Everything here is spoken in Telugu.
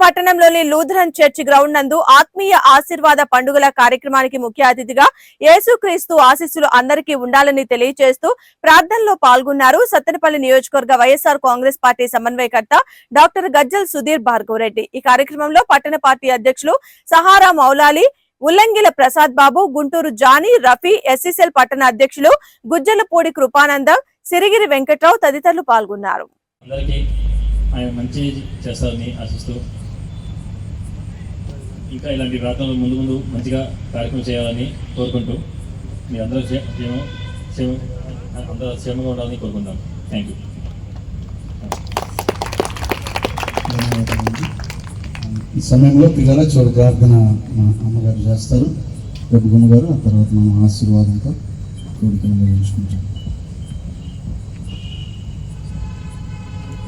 పట్టణంలోని లూథరన్ చర్చ్ గ్రౌండ్ నందు ఆత్మీయ ఆశీర్వాద పండుగల కార్యక్రమానికి ముఖ్య అతిథిగా యేసుక్రీస్తు ఆశీస్సులు అందరికీ ఉండాలని తెలియజేస్తూ ప్రార్థనలో పాల్గొన్నారు సత్తెనపల్లి నియోజకవర్గ వైఎస్ఆర్ కాంగ్రెస్ పార్టీ సమన్వయకర్త డాక్టర్ గజ్జల్ సుధీర్ భార్గవరెడ్డి ఈ కార్యక్రమంలో పట్టణ పార్టీ అధ్యక్షులు సహారా మౌలాలి ఉల్లంగిల ప్రసాద్ బాబు గుంటూరు జానీ రఫీ ఎస్సీసెల్ పట్టణ అధ్యక్షులు గుజ్జలపూడి కృపానందం సిరిగిరి వెంకట్రావు తదితరులు పాల్గొన్నారు. అందరికీ ఆయన మంచి చేస్తారని ఆశిస్తూ ఇంకా ఇలాంటి ప్రార్థనలు ముందు ముందు మంచిగా కార్యక్రమం చేయాలని కోరుకుంటూ మీ అందరూ క్షే- క్షేమం క్షేమం అందరూ క్షేమంగా ఉండాలని కోరుకుంటాను థ్యాంక్ యూ ఈ సమయంలో పిల్లల చోటు ప్రార్థన మా అమ్మగారు చేస్తారు. గబ్బుగుమ్మ గారు ఆ తర్వాత మనం ఆశీర్వాదంతో కోరికలు నిర్వహించుకుంటాం.